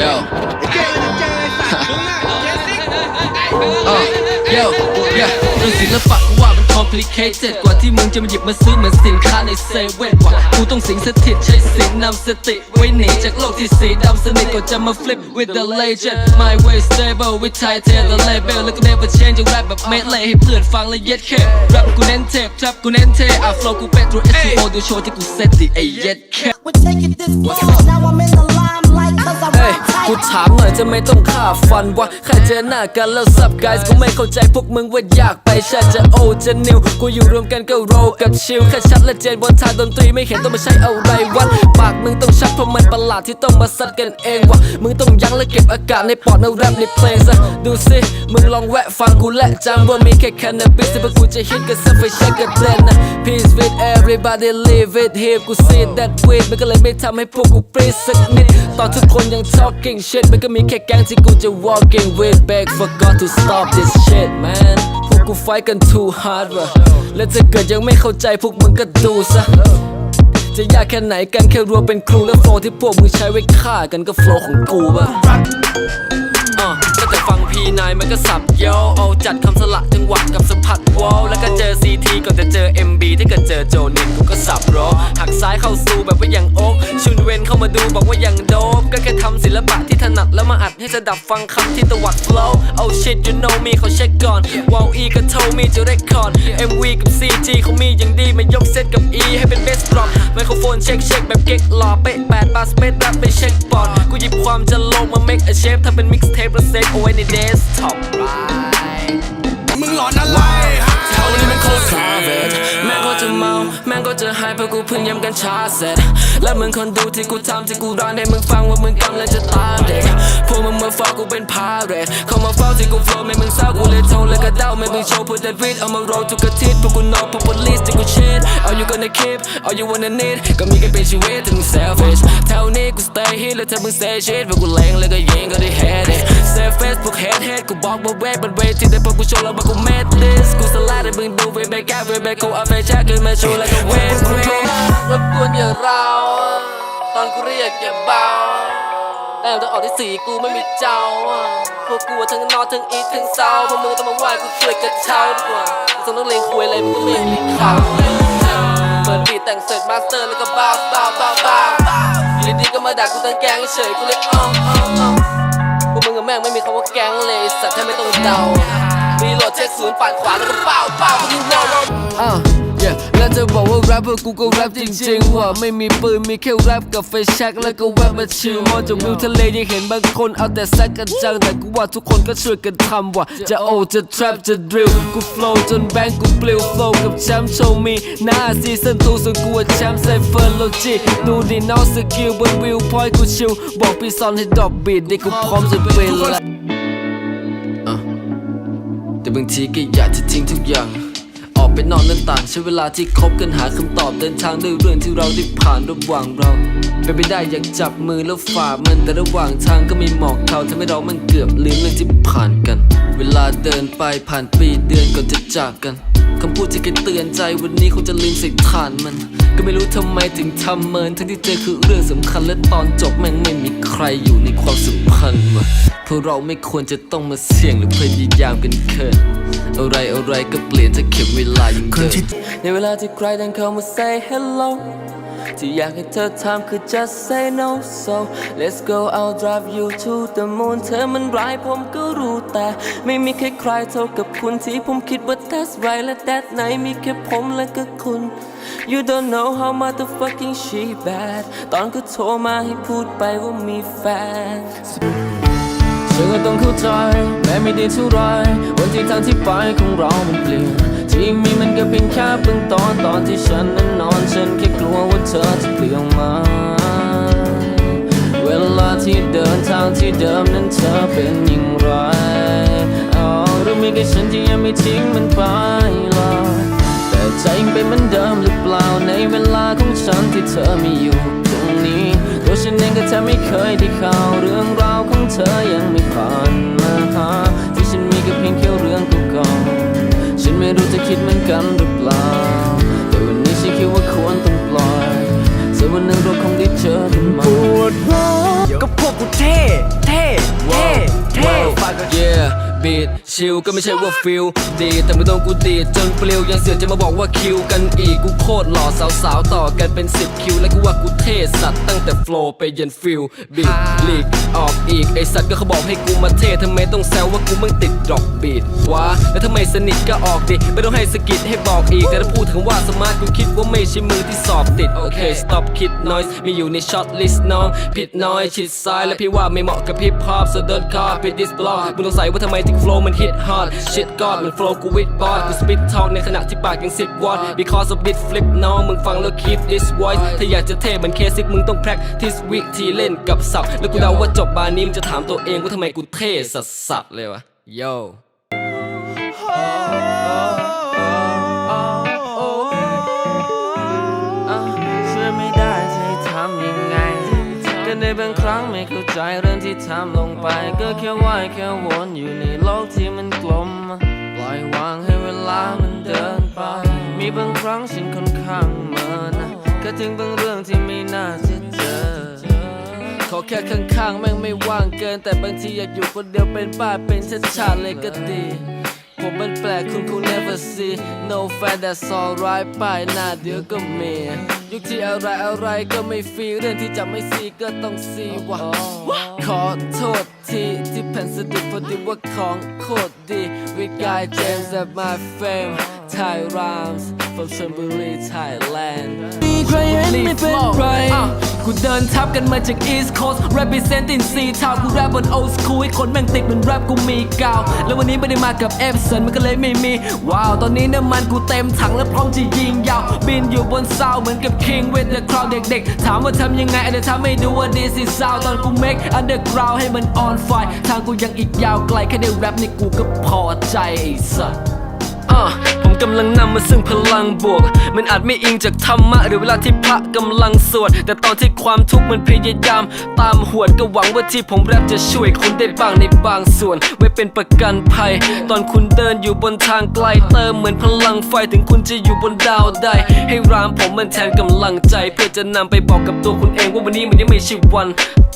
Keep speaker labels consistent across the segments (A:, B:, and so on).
A: Yo
B: เจอเจอสัตว์มึงอะเจสิก
A: uh, yo yeah เรื่องศิลปะกูว่ามัน complicated กว่าที่มึงจะมาหยิบมาซื้อเหมือนสินค้าในเซเว่นว่ะกูต้องสิงสถิตใช้สิงนำสติไว้หนีจากโลกที่สีดำสนิทก่อนจะมา flip with the legend my way stable with tight tail the label แล้วก็ never change จะแรปแบบเมดเลยให้เพื่อนฟังและเย็ดแค่แรปกูเน้นเทป trap กูเน้นเทอะ flow กูเป็น through SEO ดูโชว์ที่กูเซตดิไอ้เย็ดแค่
C: We're taking this far. Now I'm in the
A: กูถามหน่อยจะไม่ต้องฆ่าฟันวะแค่เจอหน้ากันแล้วซับ guys กูไม่เข้าใจพวกมึงว่าอยากไปใช่จะโอจะนิวกูอยู่รวมกันก็โรกับชิลแค่ชัดและเจนบนทางดนตรีไม่เห็นต้องมาใช้อะไรวัดปากมึงต้องชัดเพราะมันประหลาดที่ต้องมาซัดกันเองวะมึงต้องยั้งและเก็บอากาศในปอดในแรปในเพลงซะดูสิมึงลองแวะฟังกูและจำว่ามีแค่แคนาบิสที่พวกกูจะฮิตกันซะไฟแช็กกันเด่นนะ peace with everybody live it here กู see that way มันก็เลยไม่ทำให้พวกกูปรีสักนิดตอนทุกคนยัง talking shit มันก็มีแค่แก๊งที่กูจะ walking with back forgot to stop this shit man พวกกู fight กัน too hard ว่ะและถ้าเกิดยังไม่เข้าใจพวกมึงก็ดูซะ จะยากแค่ไหนกันแค่รวมเป็นครูและโฟลที่พวกมึงใช้ไว้ฆ่ากันก็โฟลของกูป่ะอะก็จะฟังพีนายมันก็สับโยเอาจัดคำสละจังหวะกับสะพัดวอลแล้วก็เจอซีทีก่อนจะเจอ MB ถ้าเกิดเจอโจน ดูบอกว่าอย่างโดบก็แค่ทำศิลปะที่ถนัดแล้วมาอัดให้สดับฟังคำที่ตวัด flow oh shit you know me เขาเช็คก่อนวอลอีก็โทรมีจะเรคคอร์ด MV กับ CG เขามีอย่างดีมายกเซตกับ E ให้เป็นเบสดรอปไมโครโฟนเช็คเช็คแบบเก๊กหล่อเป๊ะแปดบาสเปดรับไปเช็คปอดกูหยิบความจะลงมา make a shape ทำเป็น mixtape แล้วเซฟเอาไว้ใน desktop
B: มึงหลอนอะไรฮะ
A: แถวนี้มันโคตร savage ก็จะหายเพราะกูเพิ่งย้ำกันชาเสร็จ และมึงคนดูที่กูทำที่กูร้อนให้มึงฟังว่ามึงกำลังจะตามเด็กพวกมึงมาเฝ้ากูเป็นพาเรตเข้ามาเฝ้าที่กูโฟล์ไม่มึงเศร้ากูเลยโทรแล้วก็เดาไม่มึงโชว์เพื่อเดวิดเอามาโรลทุกอาทิตย์พวกกูนอกพวก police ที่กูชิด shit all you gonna keep all you wanna need ก็มีแค่เป็นชีวิตที่มึง selfish แถวนี้กู stay here แล้วถ้ามึง say shit พวกกูเลงแล้วก็ยิงก็ได้ head it say face พวก head head กูบอกว่าเวทบนเวทีแต่พวกกูโชว์แล้วว่ากู made this กูสลายให้มึงดู way back out way back กูเอาไปแช็คขึ้นมาโชว์แล้วก็เวทรบกวนอย่าเราตอนกูเรียกอย่าเบาแต่ต้อนออกที่สี่กูไม่มีเจ้าพวกกูทั้งนอทั้งอีทั้งเศร้าพวกมึงต้องมาไหว้กูช่วยกระเช้าดีกว่าต้องต้องเลี้ยงคุยอะไรมึงก็ไม่เลี้ยงเขาเปิดบีท แต่งเสร็จมาสเตอร์แล้วก็บ้าบ้าบ้าบ้าอยู่ดีๆก็มาด่ากูทั้งแก๊งเฉยกูเลยอ้อมอ้อมอ้อมพวกมึงกับแม่งไม่มีคำว่าแก๊งเลยสัตว์แทบไม่ต้องเดามีโหลดเช็คศูนย์ปัดขวาแล้วก็เป้าเป้าพวกมึงโง่อะ yeah แล้ว จะบอกว่าแรปเปอร์กูก็แรปจริงๆว่ะไม่มีปืนมีแค่แรปกับไฟแช็กแล้วก็แวบมาชิลมองจากวิวทะเลยังเห็นบางคนเอาแต่แซกกันจังแต่กูว่าทุกคนก็ช่วยกันทำว่ะจะโอจะทรัปจะดริลกูโฟล์จนแบงค์กูปลิวโฟล์กับแชมป์โชว์มีหน้าซีซั่นตูส่วนกูว่าแชมป์ไซเฟอร์โลจีดูดิน้องสกิลบนวิวพอยต์กูชิลบอกพี่ซอนให้ดรอปบีดได้กูพร้อมจะเป็นละแต่บางทีก็อยากจะทิ้งทุกอย่าง ออกไปนอกหน้าต่างใช้เวลาที่คบกันหาคำตอบเดินทางด้วยเรื่องที่เราได้ผ่านระหว่างเราเป็นไปได้อยากจับมือแล้วฝ่ามันแต่ระหว่างทางก็มีหมอกเขาทำให้เรามันเกือบลืมเรื่องที่ผ่านกัน เวลาเดินไปผ่านปีเดือนก่อนจะจากกัน คำพูดที่เคยเตือนใจวันนี้คงจะลืมใส่ฐานมัน ก็ไม่รู้ทำไมถึงทำเมิน ทั้งที่เจอคือเรื่องสำคัญและตอนจบแม่งไม่มีใครอยู่ในความสัมพันธ์ว่ะเพราะเราไม่ควรจะต้องมาเสี่ยงหรือพยายามกันเคินอะไรอะไรก็เปลี่ยนถ้าเข็มเวลายังเดินในเวลาที่ใครเดินเข้ามา say hello ที่อยากให้เธอทำคือ just say no so let's go I'll drive you to the moon เธอมันร้ายผมก็รู้แต่ ไม่มีใครใครเท่ากับคุณที่ผมคิดว่า that's right และ that ไหนมีแค่ผมและก็คุณ You don't know how motherfucking she bad ตอนก็โทรมาให้พูดไปว่ามีแฟนเธอก็ต้องเข้าใจแม้ไม่ดีเท่าไรวันที่ทางที่ไปของเรามันเปลี่ยนที่มีมันก็เพียงแค่เบื้องตอนตอนที่ฉันนั้น ธอจะเปลี่ยนมา เวลาที่เดินทางที่เดิมนั้นเธอเป็นอย่างไรเอาหรือมีแค่ฉันที่ยังไม่ทิ้งมันไปหรอกแต่ใจยังเป็นเหมือนเดิมหรือเปล่าในเวลาของฉันที่เธอไม่อยู่ตรงนี้ตัวฉันเองก็แทบไม่เคยได้ข่าวเรื่องราวของเธอยังไม่ผ่านมาหาที่ฉันมีก็เพียงแค่เรื่องเก่าๆฉันไม่รู้จะคิดเหมือนกันหรือเปล่าแต่วันนี้ฉันคิดว่าควรต้องปล่อย สักวันหนึ่งเราคงได้เจอกันใหม่
B: ปวดร้าวก็พวกกูเท
D: ท่ เท่ เท่ เท่
A: yeah บีดชิลก็ไม่ใช่ว่าฟิลดีแต่ไม่ต้องกูดีดจนเปลิวยังเสือกจะมาบอกว่าคิวกันอีกกูโคตรหล่อสาวๆต่อกันเป็น10คิวและกูว่ากูเท่สัตว์ตั้งแต่โฟล์ไปยันฟิลบีดลีกออกอีกไอสัตว์ก็เขาบอกให้กูมาเท่ทำไมต้องแซวว่ากูมึงติดดรอปบีดวะแล้วทำไมสนิทก็ออกดิไม่ต้องให้สกิดให้บอกอีกแต่ถ้าพูดถึงว่าสมาร์ทกูคิดว่าไม่ใช่มือที่สอบติดโอเค stop คิด noise มีอยู่ในช็อตลิสต์น้องผิดน้อยชิดซ้ายและพี่ว่าไม่เหมาะกับฮิปฮอป so don't copy this blog มึงสงสัยว่าทำไมถึง flow มัน hit hard shit god มัน flow กู with boss กู spit talk ในขณะที่ปากยังสิบวอต because of this flip น้องมึงฟังแล้ว keep this voice ถ้าอยากจะเท่เหมือนเคสิกมึงต้อง practice วิธีเล่นกับศัพท์แล้วกูเดาว่าจบบาร์นี้มึงจะถามตัวเองว่าทำไมกูเท่สัสสัสเลยวะ yo
E: ก็ในบางครั้งไม่เข้าใจเรื่องที่ทำลงไป ก็แค่ว่ายแค่วนอยู่ในโลกที่มันกลม ปล่อยวางให้เวลามันเดินไป มีบางครั้งฉันค่อนข้างเมินก็ถึงบางเรื่องที่ไม่น่าจะเจอ
A: ขอแค่ข้างๆแม่งไม่ว่างเกิน แต่บางทีอยากอยู่คนเดียวเป็นบ้าเป็นชัดชาติเลยก็ดีผมมันแปลกคุณคง never see no fan that's alright ป้ายหน้าเดี๋ยวก็มี ยุคที่อะไรอะไรก็ไม่ฟรีเรื่องที่จะไม่ซีก็ต้องซีว่ะขอโทษทีที่แผ่นสะดุดพอดีว่าของโคตรดี We got James at my fame Thai rhymes from Chonburi Thailand
E: มีใครเห็นไม่เป็นไร
A: อะกูเดินทับกันมาจาก East Coast representing C Town กูแรปบน old school ให้คนแม่งติดเหมือนแรปกูมีกาว แล้ววันนี้ไม่ได้มากับ Epson มันก็เลยไม่มี ว้าว ตอนนี้น้ำมันกูเต็มถังและพร้อมจะยิงยาว บินอยู่บนเสาเหมือนกับ King with the crowd เด็กๆ ถามว่าทำยังไงอาจจะทำให้ดูว่า this is sound ตอนกู make underground ให้มัน on fire ทางกูยังอีกยาวไกลแค่ได้แรปนี่กูก็พอใจไอ้สัสอะผม กำลังนำมาซึ่งพลังบวก มันอาจไม่อิงจากธรรมะ หรือเวลาที่พระกำลังสวด แต่ตอนที่ความทุกข์มันพยายาม ตามหวดก็หวังว่าที่ผมแรปจะช่วยคุณได้บ้างในบางส่วน ไว้เป็นประกันภัย ตอนคุณเดินอยู่บนทางไกลเติมเหมือนพลังไฟถึงคุณจะอยู่บนดาวใดให้รามผมมันแทนกำลังใจ เพื่อจะนำไปบอกกับตัวคุณเองว่าวันนี้มันยังไม่ใช่วัน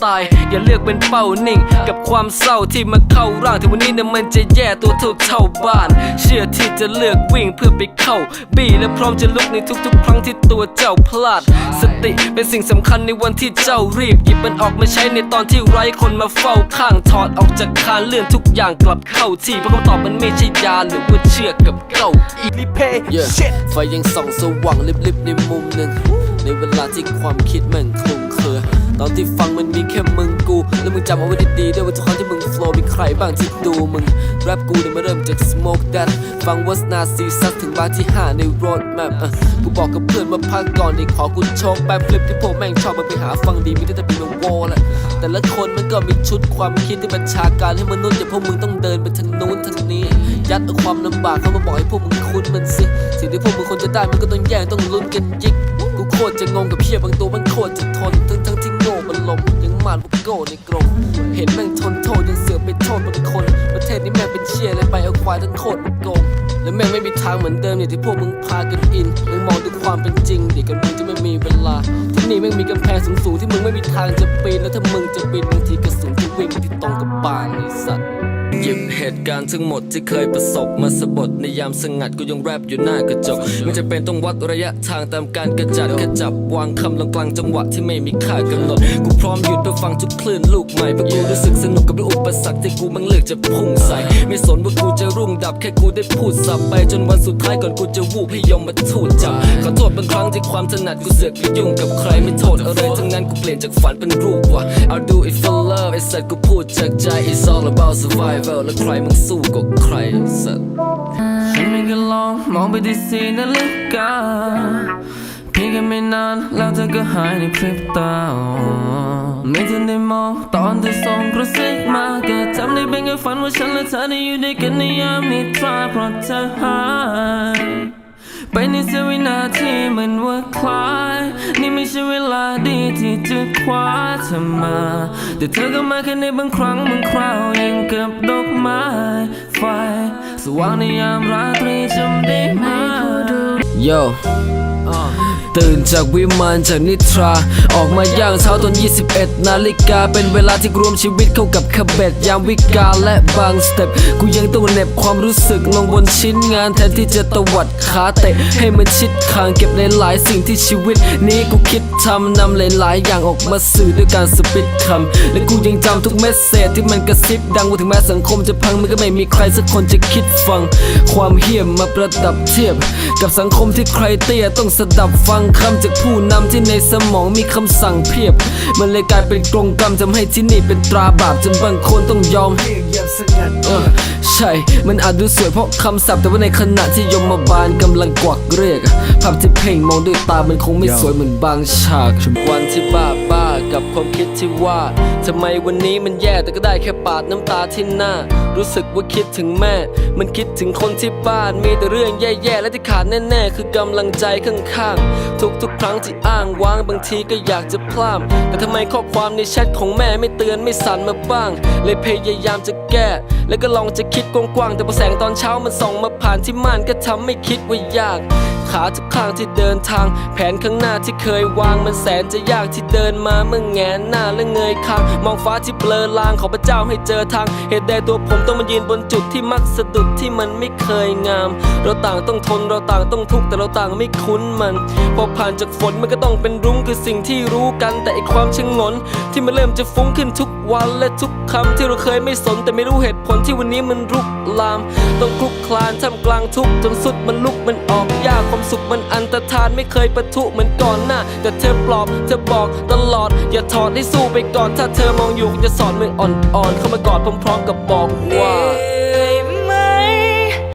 A: ตาย อย่าเลือกเป็นเป้านิ่ง กับความเศร้าที่มาเข้าร่างที่วันนี้นี่ยมันจะแย่ตัวเท่าเท่าบ้าน เชื่อที่จะเลือกวิ่งเพื่อไปเข้าบีและพร้อมจะลุกในทุกๆ ครั้งที่ตัวเจ้าพลาด สติเป็นสิ่งสำคัญในวันที่เจ้ารีบหยิบมันออกมาใช้ในตอนที่ไร้คนมาเฝ้าข้างถอดออกจากคานเลื่อนทุกอย่างกลับเข้าที่เพราะคำตอบมันไม่ใช่ยาหรือว่าเชือกกับเก้าอี้
D: รีเพย์
A: Yeah ไฟยังส่องสว่างลิบๆในมุมหนึ่งในเวลาที่ความคิดแม่งคลุมเครือ ตอนที่ฟังมันมีแค่มึงกู แล้วมึงจำเอาไว้ดีๆด้วยว่าทุกครั้งที่มึงโฟล์มีใครบ้างที่ดูมึง แรปกูเนี่ยมาเริ่มจาก smoke that ฟังวัสนาซีซัสถึงบาร์ที่ 5 ใน road map อะกูบอกกับเพื่อนว่าพักก่อนดีขอกูโชคแป๊บคลิปที่พวกแม่งชอบมันไปหาฟังดีไม่ได้แต่เป็นโวแหละแต่ละคนมันก็มีชุดความคิดที่บัญชาการให้มนุษย์อย่างพวกมึงต้องเดินไปทางนู้นทางนี้ ยัดเอาความลำบากเข้ามาบอกให้พวกมึงคุ้นมันสิสิ่งที่พวกมึงควรจะได้มันก็ต้องแย่งต้องลุ้นกันยิก กูโคตรจะงงกับเพียบางตัวมันโคตรจะทน ทั้งทั้งที่โง่มันลมยังมาดพวกโง่ในกรงเห็นแม่งทนโทษยังเสือไปโทษบางคน ประเทศนี้แม่งเป็นเชี่ยเลยไปเอาควายทั้งโคตรมันโกงและแม่งไม่มีทางเหมือนเดิมอย่างที่พวกมึงพากันอินมึงมองดูความเป็นจริงเดิกันมึงจะไม่มีเวลา ที่นี่แม่งมีกำแพงสูงๆที่มึงไม่มีทางจะปีนแล้วถ้ามึงจะปีนบางทีกระสุนที่วิ่งไปที่ตรงกับบานไอ้สัตว์ หยิบเหตุการณ์ทั้งหมดที่เคยประสบมาสะบดในยามสงัดกูยังแรปอยู่หน้ากระจกไม่จะเป็นต้องวัดระยะทางตามการกระจัดกระจับวางคำลงกลางจังหวะที่ไม่มีค่ากำหนดกูพร้อมหยุดเพื่อฟังทุกคลื่นลูกใหม่เพราะกูรู้สึกสนุกกับอุปสรรคที่กูมันเลือกจะพุ่งใส่ไม่สนว่ากูจะรุ่งดับแค่กูได้พูดสับไปจนวันสุดท้ายก่อนกูจะวูบให้ยมมาทูดจับขอโทษบางครั้งที่ความถนัดกูเสือกไปยุ่งกับใครไม่โทษอะไรทั้งนั้นกูเปลี่ยนจากฝันเป็นรูปว่ะ I'll do it for love ไอ้สัตว์กูพูดจากใจ It's all about survival แล้วใครมึงสู้กับใครสัก
E: ฉันไม่ก็ลองมองไปที่สีนาฬิกาเพียงแค่ไม่นานแล้วเธอก็หายในพริบตาไม่ทันได้มองตอนเธอส่งกระซิบมาก็ทำได้เป็นแค่ฝันว่าฉันและเธอได้อยู่ด้วยกันในยามนิทราเพราะเธอหาย ไปในเสียวินาทีเหมือนว่าคล้าย นี่ไม่ใช่เวลาดีที่จะคว้าเธอมา แต่เธอก็มาแค่ในบางครั้งบางคราวยังกับดอกไม้ไฟ สว่างในยามราตรีจำได้ไหม
A: โยตื่นจากวิมานจากนิทรา ออกมาย่างเช้าตอน 21 นาฬิกา เป็นเวลาที่รวมชีวิตเข้ากับขบเบ็ดยามวิกาและบางสเต็ป กูยังต้องเหน็บความรู้สึกลงบนชิ้นงานแทนที่จะตวัดขาเตะ ให้มันชิดคางเก็บในหลายสิ่งที่ชีวิต นี้กูคิดทำนำหลายๆ อย่างออกมาสื่อด้วยการสปิดคำ และกูยังจำทุกเมสเซจที่มันกระซิบดังว่าถึงแม้สังคมจะพังมันก็ไม่มีใครสักคนจะคิดฟัง ความเหี้ยมมาประดับเทียบ กับสังคมที่ใครเตี้ยต้องสดับฟังคำจากผู้นำที่ในสมองมีคำสั่งเพียบ มันเลยกลายเป็นกรงกรรมทำให้ที่นี่เป็นตราบาปจนบางคนต้องยอมเออใช่ มันอาจดูสวยเพราะคำศัพท์แต่ว่าในขณะที่ยมบาลกำลังกวักเรียกภาพที่เพ่งมองด้วยตามันคงไม่สวยเหมือนบางฉากวันที่บาบ้า กับความคิดที่ว่าทำไมวันนี้มันแย่แต่ก็ได้แค่ปาดน้ำตาที่หน้า รู้สึกว่าคิดถึงแม่ มันคิดถึงคนที่บ้านมีแต่เรื่องแย่ๆและที่ขาดแน่ๆ คือกำลังใจข้างๆ ทุกๆ ครั้งที่อ้างว้างบางทีก็อยากจะพลาดแต่ทำไมข้อความในแชทของแม่ไม่เตือนไม่สั่นมาบ้าง เลยพยายามจะแก้ แล้วก็ลองจะคิดกว้างๆแต่พอแสงตอนเช้ามันส่องมาผ่านที่ม่านก็ทำให้คิดว่ายากขาทุกข้างที่เดินทาง แผนข้างหน้าที่เคยวางมันแสนจะยากที่เดินมาเมื่อแงนหน้าและเงยคางมองฟ้าที่เบลอลางขอพระเจ้าให้เจอทาง เหตุใดตัวผมต้องมายืนบนจุดที่มักสะดุดที่มันไม่เคยงาม เราต่างต้องทนเราต่างต้องทุกข์แต่เราต่างไม่คุ้นมันพอผ่านจากฝนมันก็ต้องเป็นรุ้งคือสิ่งที่รู้กันแต่ไอความชงน ที่มันเริ่มจะฟุ้งขึ้นทุกวันและทุกคำที่เราเคยไม่สนแต่ไม่รู้เหตุผลที่วันนี้มันรุกลาม ต้องคลุกคลานท่ามกลางทุกข์จนสุดมันลุกมันออกยากความสุขมันอันตรธานไม่เคยประทุเหมือนก่อนหน้าแต่เธอปลอบเธอบอกตลอด อย่าถอดให้สู้ไปก่อน ถ้าเธอมองอยู่จะสอนมืออ่อนๆเข้ามากอดพร้อมๆกับบอกว่า